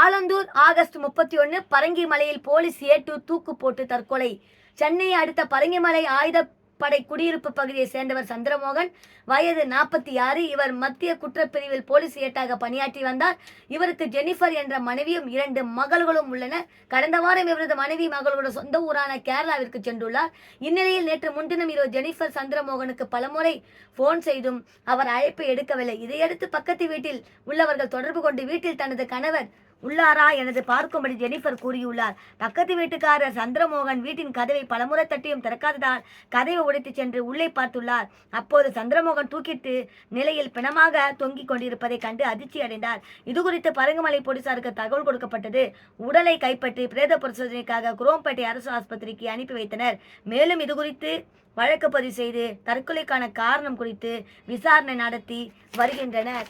Alandur August முப்பத்தி ஒன்று பரங்கிமலையில் police ஏட்டு தூக்கு போட்டு தற்கொலை. சென்னையை அடுத்த பரங்கிமலை ஆயுதப்படை குடியிருப்பு பகுதியை சேர்ந்தவர் சந்திரமோகன். வயது நாற்பத்தி ஆறு இவர் மத்திய குற்றப்பிரிவில் போலீஸ் ஏட்டாக பணியாற்றி வந்தார். இவருக்கு ஜெனிஃபர் என்ற மனைவியும் இரண்டு மகள்களும் உள்ளனர் கடந்த வாரம் இவரது மனைவி மகளோட சொந்த ஊரான கேரளாவிற்கு சென்றுள்ளார். இந்நிலையில் நேற்று முன்தினம் இரவு ஜெனிஃபர் சந்திரமோகனுக்கு பலமுறை போன் செய்தும் அவர் அழைப்பை எடுக்கவில்லை. இதையடுத்து பக்கத்து வீட்டில் உள்ளவர்கள் தொடர்பு கொண்டு வீட்டில் தனது கணவர் உள்ளாரா? எனது பார்க்கும்படி ஜெனிஃபர் கூறியுள்ளார். பக்கத்து வீட்டுக்காரர் சந்திரமோகன் வீட்டின் கதவை பலமுறை தட்டியும் திறக்காததால் கதவை உடைத்துச் சென்று உள்ளே பார்த்துள்ளார். அப்போது சந்திரமோகன் தூக்கிட்டு நிலையில் பிணமாக தொங்கிக் கொண்டிருப்பதை கண்டு அதிர்ச்சி அடைந்தார். இதுகுறித்து பரங்குமலை போலீசாருக்கு தகவல் கொடுக்கப்பட்டது. உடலை கைப்பற்றி பிரேத பரிசோதனைக்காக குரோம்பேட்டை அரசு ஆஸ்பத்திரிக்கு அனுப்பி வைத்தனர். மேலும் இதுகுறித்து வழக்கு பதிவு செய்து தற்கொலைக்கான காரணம் குறித்து விசாரணை நடத்தி வருகின்றனர்.